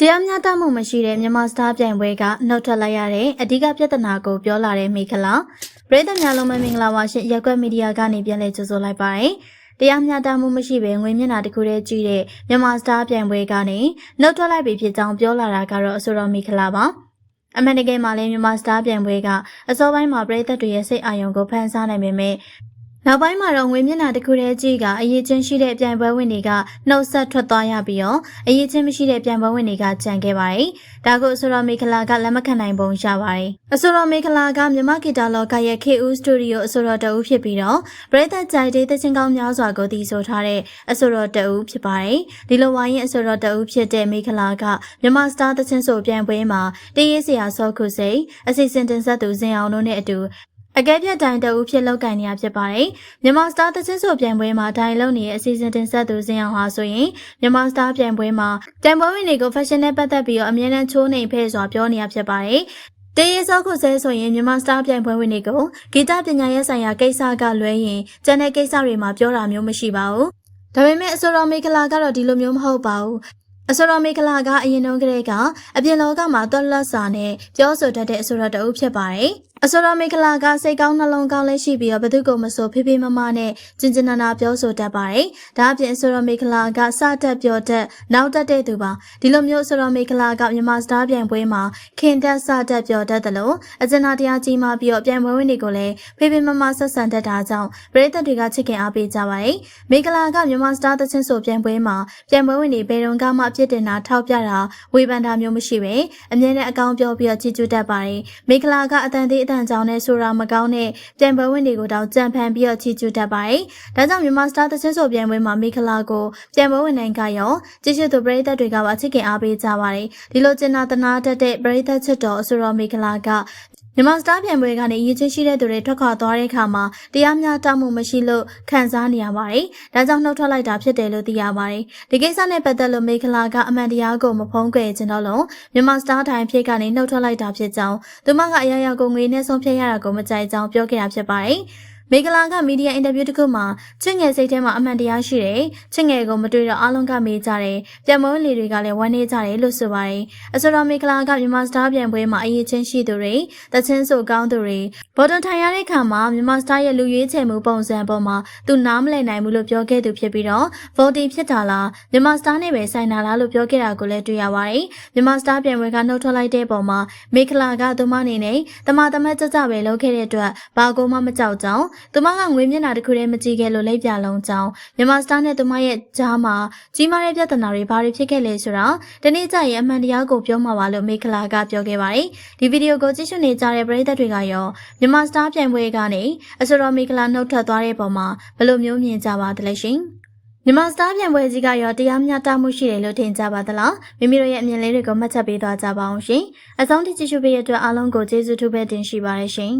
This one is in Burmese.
တရားမျှတမှုမရှိတဲ့မြန်မာစတားပြိုင်ပွဲကနှုတ်ထွက်လိုက်ရတဲ့အဓိကပြဿနာကိုပြောလာတဲ့မိခလာပြည်သူများလုံးမမင်္ဂလာပါရှင်ရက်ကွက်မီဒီယာကနေပြန်လည်ကြိုဆိုလိုက်ပါတယ်တရားမျှတမှုမရှိဘဲငွေမျက်နှာတစ်ခုတည်းကြည့်တဲ့မြန်မာစတားပြိုင်ပွဲကနေနှုတ်ထွက်လိုက်ပြီဖြစ်ကြောင်းပြောလာတာကတော့အဆိုတော်မိခလာပါအမှန်တကယ်မှာလည်းမြန်မာစတားပြိုင်ပွဲကအစောပိုင်းမှာပြည်သက်တွေရဲ့စိတ်အာရုံကိုဖန်ဆားနိုင်ပေမဲ့ နောက်ပိုင်းမှာတော့ငွေမျက်နှာတစ်ခုတည်းကြည့်ကအရေးချင်းရှိတဲ့ပြိုင်ပွဲဝင်တွေကနှုတ်ဆက်ထွက်သွားရပြီးတော့အရေးချင်းမရှိတဲ့ပြိုင်ပွဲဝင်တွေကကြံခဲ့ပါတယ်။ဒါကိုအဆိုတော်မေခလာကလက်မခံနိုင်ပုံရပါတယ်။အဆိုတော်မေခလာကမြမဂီတာလောကရဲ့ KU Studio အဆိုတော်တအုပ်ဖြစ်ပြီးတော့ပြည်သက်ကြိုက်တဲ့သချင်းကောင်းများစွာကိုတည်ဆိုထားတဲ့အဆိုတော်တအုပ်ဖြစ်ပါတယ်။ဒီလိုဝိုင်းရင်အဆိုတော်တအုပ်ဖြစ်တဲ့မေခလာကမြမစတာသချင်းဆိုပြိုင်ပွဲမှာတည်ရစရာစောခုစိတ်အစီအစဉ်တင်ဆက်သူဇင်အောင်တို့နဲ့အတူ အကဲပြတ်တိုင်တအုပ်ဖြစ်လောက်ကန်နေရဖြစ်ပါတယ်။မြန်မာစတာသချင်းဆိုပြိုင်ပွဲမှာတိုင်လုံးနေတဲ့အစီအစဉ်တင်ဆက်သူဇင်အောင်ဟာဆိုရင်မြန်မာစတာပြိုင်ပွဲမှာပြိုင်ပွဲဝင်တွေကို fashion နဲ့ပတ်သက်ပြီးတော့အမြဲတမ်းချိုးနေဖဲ့စွာပြောနေရဖြစ်ပါတယ်။တေးရစောခုဆဲဆိုရင်မြန်မာစတာပြိုင်ပွဲဝင်တွေကိုဂီတပညာရေးဆိုင်ရာကိစ္စကလွဲရင်ကျန်တဲ့ကိစ္စတွေမှာပြောတာမျိုးမရှိပါဘူး။ဒါပေမဲ့အစောတော်မေခလာကတော့ဒီလိုမျိုးမဟုတ်ပါဘူး။အစောတော်မေခလာကအရင်တုန်းကတည်းကအပြင်လောကမှာတွက်လက်စာနဲ့ပြောဆိုတတ်တဲ့အစောတော်တအုပ်ဖြစ်ပါတယ်။ အစောတော်မေခလာကစိတ်ကောင်းနှလုံးကောင်းလည်းရှိပြီးတော့ဘသူကမဆိုဖေးဖေးမမနဲ့ကျင်ကျင်နာနာပြောဆိုတတ်ပါတယ်။ဒါအပြင်အစောတော်မေခလာကစတက်ပြောတတ်နောက်တက်တဲ့သူပါ။ဒီလိုမျိုးအစောတော်မေခလာကမြန်မာစတားပြိုင်ပွဲမှာခင်တက်စတက်ပြောတတ်တယ်လို့အကျဉ်းသားတရားကြီးမှပြီးတော့ပြိုင်ပွဲဝင်တွေကိုလည်းဖေးဖေးမမဆက်ဆံတတ်တာကြောင့်ပရိသတ်တွေကချစ်ခင်အားပေးကြပါတယ်။မေခလာကမြန်မာစတားသချင်းဆိုပြိုင်ပွဲမှာပြိုင်ပွဲဝင်တွေဘယ်တော့မှအပြစ်တင်တာထောက်ပြတာဝေဖန်တာမျိုးမရှိပဲအမြဲတမ်းအကောင်းပြောပြီးတော့ချီးကျူးတတ်ပါတယ်။မေခလာကအတန်သေးအတန်ကြောင့်နဲ့ဆိုတာမကောင်းတဲ့ပြိုင်ပွဲဝင်တွေကိုတော့ကြံဖန်ပြီးတော့ချီးကျူးတတ်ပါတယ်။ဒါကြောင့်မြန်မာစတာသချင်းဆိုပြိုင်ပွဲမှာမေခလာကိုပြိုင်ပွဲဝင်နိုင်ကရောကြည့်ရှုသူပရိသတ်တွေကပါချစ်ခင်အားပေးကြပါတယ်။ဒီလိုကျင်နာတနာတတ်တဲ့ပရိသတ်ချစ်တော်အဆိုတော်မေခလာက မြန်မာစတားပြန်ပွဲကနေရည်ချင်းရှိတဲ့သူတွေထွက်ခွာသွားတဲ့အခါမှာတရားမျှတမှုမရှိလို့ခံစားနေရပါတယ်။ဒါကြောင့်နှုတ်ထွက်လိုက်တာဖြစ်တယ်လို့သိရပါတယ်။ဒီကိစ္စနဲ့ပတ်သက်လို့မေခလာကအမှန်တရားကိုမဖုံးကွယ်ခြင်းတော့လို့မြန်မာစတားထိုင်ဖြစ်ကနေနှုတ်ထွက်လိုက်တာဖြစ်ကြောင်းသူမကအရာရာကိုငွေနဲ့ဆုံးဖြတ်ရတာကိုမကြိုက်ကြောင်းပြောခဲ့တာဖြစ်ပါတယ်။ မေဂလာကမီဒီယာအင်တာဗျူးတစ်ခုမှာချစ်ငယ်စိတ်ထဲမှာအမှန်တရားရှိတယ်။ချစ်ငယ်ကိုမတွေ့တော့အားလုံးကမေးကြတယ်။ပြန်မွန်းလေတွေကလည်းဝမ်းနေကြတယ်လို့ဆိုပါတယ်။အစောတော်မေဂလာကမြန်မာစတားပြန်ပွဲမှာအရေးချင်းရှိသူတွေတချင်းဆိုကောင်းသူတွေဘော်ဒန်ထိုင်ရတဲ့ခါမှာမြန်မာစတားရဲ့လူရွေးချယ်မှုပုံစံပေါ်မှာသူနားမလည်နိုင်ဘူးလို့ပြောခဲ့သူဖြစ်ပြီးတော့ voting ဖြစ်တာလားမြန်မာစတားနဲ့ပဲဆိုင်တာလားလို့ပြောခဲ့တာကိုလည်းတွေ့ရပါတယ်။မြန်မာစတားပြန်ပွဲကနှုတ်ထွက်လိုက်တဲ့ပုံမှာမေဂလာကသူမအနေနဲ့တမတမတ်ကြကြပဲလုပ်ခဲ့တဲ့အတွက်ဘာကိုမှမကြောက်ကြောင်းသူမကငွေမျက်နှာတစ်ခုတည်းမကြည့်ခဲ့လို့လက်ပြလုံးကြောင်းမြန်မာစတားနဲ့သူမရဲ့ကြားမှာကြီးမားတဲ့ပြဿနာတွေဘာတွေဖြစ်ခဲ့လဲဆိုတော့ဒီနေ့ကျရင်အမှန်တရားကိုပြောမှာပါလို့မေခလာကပြောခဲ့ပါတယ်ဒီဗီဒီယိုကိုကြည့်ရှုနေကြတဲ့ပရိသတ်တွေကရောမြန်မာစတားပြိုင်ပွဲကနေအစောတော်မေခလာနှုတ်ထွက်သွားတဲ့ပုံမှာဘယ်လိုမျိုးမြင်ကြပါသလဲရှင်မြန်မာစတားပြန်ပွဲကြီးကရောတရားမျှတမှုရှိတယ်လို့ထင်ကြပါသလားမိမိတို့ရဲ့အမြင်လေးတွေကိုမှတ်ချက်ပေးသွားကြပါအောင်ရှင်အဆုံးထိကြည့်ရှုပေးရတဲ့အတွက်အားလုံးကိုကျေးဇူးထူးပဲတင်ရှိပါရရှင်